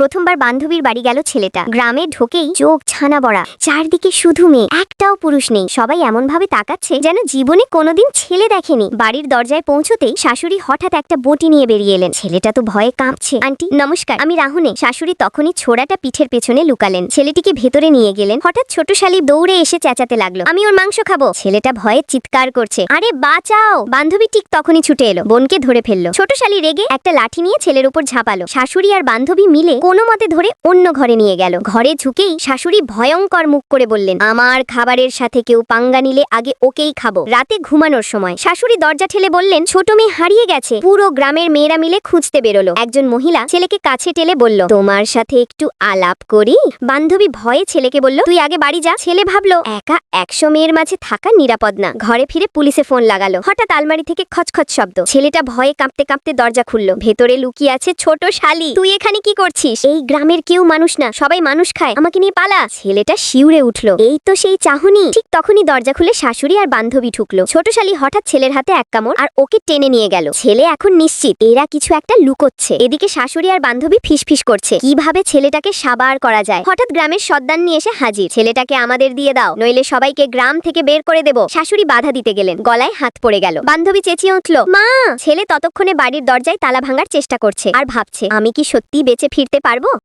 প্রথমবার বান্ধবীর বাড়ি গেল ছেলেটা। গ্রামে ঢোকেই চোখ ছানা বড়া। চারদিকে শুধু মেয়ে, একটাও পুরুষ নেই। সবাই এমন ভাবে তাকাচ্ছে যেন জীবনে কোনোদিন ছেলে দেখেনি। বাড়ির দরজায় পৌঁছতেই শাশুড়ি হঠাৎ একটা বটি নিয়ে বেরিয়ে এলেন। ছেলেটা তো ভয়ে কাঁপছে। আন্টি, নমস্কার, আমি রাহুনে। শাশুড়ি তখনই ছোড়াটা পিঠের পেছনে লুকালেন। ছেলেটিকে ভেতরে নিয়ে গেলেন। হঠাৎ ছোট শালি দৌড়ে এসে চেঁচাতে লাগল। আমি ওর মাংস খাব। ছেলেটা ভয়ে চিৎকার করছে। আরে, বাঁচাও! বান্ধবী ঠিক তখনই ছুটে এলো। বোনকে ধরে ফেলল। ছোট শালি রেগে একটা লাঠি নিয়ে ছেলের উপর ঝাঁপালো। শাশুড়ি আর বান্ধবী মিলে কোনো মতে ধরে অন্য ঘরে নিয়ে গেল। ঘরে ঝুঁকেই শাশুড়ি ভয়ঙ্কর মুখ করে বললেন, আমার খাবারের সাথে কেউ পাঙ্গা নিলে আগে ওকেই খাব। রাতে ঘুমানোর সময় শাশুড়ি দরজা ঠেলে বললেন, ছোট মেয়ে হারিয়ে গেছে। পুরো গ্রামের মেয়েরা মিলে খুঁজতে বেরোলো। একজন মহিলা ছেলেকে কাছে টেলে বলল, তোমার সাথে একটু আলাপ করি? বান্ধবী ভয়ে ছেলেকে বলল, তুই আগে বাড়ি যা। ছেলে ভাবলো, একা একশো মেয়ের মাঝে থাকা নিরাপদ না। ঘরে ফিরে পুলিশে ফোন লাগালো। হঠাৎ আলমারি থেকে খচখচ শব্দ। ছেলেটা ভয়ে কাঁপতে কাঁপতে দরজা খুললো। ভেতরে লুকিয়ে আছে ছোট শালি। তুই এখানে কি করছিস? এই গ্রামের কেউ মানুষ না, সবাই মানুষ খায়। আমাকে নিয়ে পালা ছেলেটা শিউরে উঠল। এই তো সেই চাহনি। ঠিক তখনই দরজা খুলে শাশুড়ি আর বান্ধবী ঢুকলো। ছোট শালি হঠাৎ ছেলের হাতে এক কামড় আর ওকে টেনে নিয়ে গেল। ছেলে এখন নিশ্চিত। এরা কিছু একটা লুকোচ্ছে। এদিকে শাশুড়ি আর বান্ধবী ফিসফিস করছে। কীভাবে ছেলেটাকে সাবার করা যায়? হঠাৎ গ্রামের সর্দার নিয়ে এসে হাজির। ছেলেটাকে আমাদের দিয়ে দাও, নইলে সবাইকে গ্রাম থেকে বের করে দেব। শাশুড়ি বাধা দিতে গেলেন। গলায় হাত পড়ে গেল। বান্ধবী চেঁচিয়ে উঠল, মা! ছেলে ততক্ষণে বাড়ির দরজায় তালা ভাঙার চেষ্টা করছে আর ভাবছে, আমি কি সত্যি বেঁচে ফিরতে পারবো